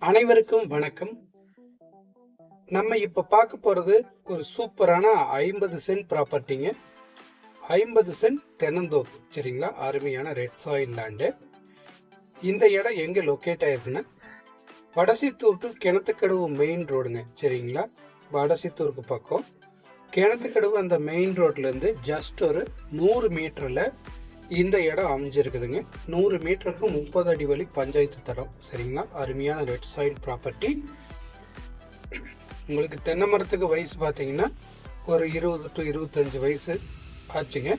அனைவருக்கும் வணக்கம். நம்ம இப்ப பார்க்க போறது ஒரு சூப்பரான ஐம்பது சென்ட் ப்ராப்பர்ட்டிங்க. ஐம்பது சென்ட் தென்னந்தோப்பு சரிங்களா? அருமையான ரெட் சாயில் லேண்டு. இந்த இடம் எங்க லொக்கேட் ஆயிருக்குன்னா வடசித்தூர் டு கிணத்துக்கடவு மெயின் ரோடுங்க சரிங்களா? வடசித்தூருக்கு பக்கம். கிணத்துக்கடவு அந்த மெயின் ரோட்ல இருந்து ஜஸ்ட் ஒரு நூறு மீட்டர்ல இந்த இடம் அமைஞ்சிருக்குதுங்க. நூறு மீட்டருக்கு முப்பது அடி வழி பஞ்சாயத்து தடம். சரிங்களா? அருமையான ரெட் சைடு ப்ராப்பர்ட்டி உங்களுக்கு தென்னை மரத்துக்கு வயசு பார்த்தீங்கன்னா ஒரு இருபது டு இருபத்தஞ்சு வயசு ஆச்சுங்க.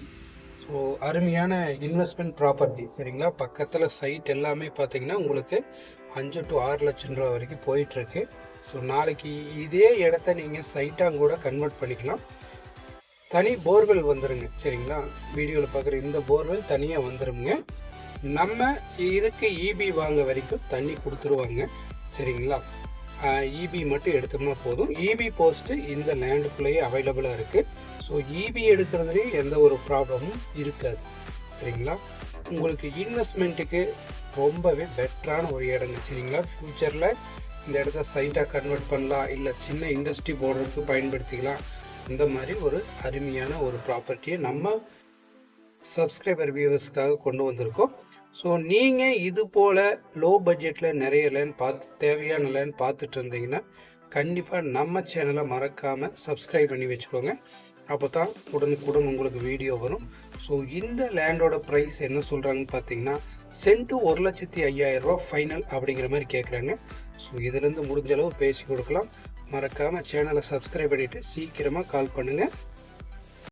ஸோ அருமையான இன்வெஸ்ட்மெண்ட் ப்ராப்பர்ட்டி சரிங்களா? பக்கத்தில் சைட் எல்லாமே பார்த்தீங்கன்னா உங்களுக்கு அஞ்சு டு ஆறு லட்சம் ரூபா வரைக்கும் போயிட்டுருக்கு. ஸோ நாளைக்கு இதே இடத்த நீங்கள் சைட்டாக கூட கன்வெர்ட் பண்ணிக்கலாம். தனி போர்வெல் வந்துருங்க. சரிங்களா? வீடியோவில் பார்க்குற இந்த போர்வெல் தனியாக வந்துருங்க. நம்ம இதுக்கு இபி வாங்க வரைக்கும் தண்ணி கொடுத்துருவாங்க. சரிங்களா? இபி மட்டும் எடுத்தோம்னா போதும். இபி போஸ்ட்டு இந்த லேண்டுக்குள்ளேயே அவைலபிளாக இருக்குது ஸோ இபி எடுக்கிறதுலேயும் எந்த ஒரு ப்ராப்ளமும் இருக்காது. சரிங்களா? உங்களுக்கு இன்வெஸ்ட்மெண்ட்டுக்கு ரொம்பவே பெட்டரான ஒரு இடங்க. சரிங்களா? ஃப்யூச்சரில் இந்த இடத்த சைட்டாக கன்வெர்ட் பண்ணலாம். இல்லை சின்ன இண்டஸ்ட்ரி போடுறதுக்கு பயன்படுத்திக்கலாம். இந்த மாதிரி ஒரு அருமையான ஒரு ப்ராப்பர்ட்டியை நம்ம சப்ஸ்கிரைபர் வியூவர்ஸ்க்காக கொண்டு வந்திருக்கோம். ஸோ நீங்கள் இது போல் லோ பட்ஜெட்டில் நிறைய லேண்ட் பார்த்து தேவையான லேண்ட் பார்த்துட்டு இருந்தீங்கன்னா கண்டிப்பாக நம்ம சேனலை மறக்காமல் சப்ஸ்கிரைப் பண்ணி வச்சுக்கோங்க. அப்போ தான் உடனுக்குடன் உங்களுக்கு வீடியோ வரும். ஸோ இந்த லேண்டோட ப்ரைஸ் என்ன சொல்கிறாங்கன்னு பார்த்தீங்கன்னா சென்ட்டு ஒரு லட்சத்தி ஐயாயிரம் ரூபா ஃபைனல் அப்படிங்கிற மாதிரி கேட்குறாங்க ஸோ இதுலேருந்து முடிஞ்ச அளவு பேசி கொடுக்கலாம். மறக்காமல் சேனலை சப்ஸ்கிரைப் பண்ணிவிட்டு சீக்கிரமாக கால் பண்ணுங்கள்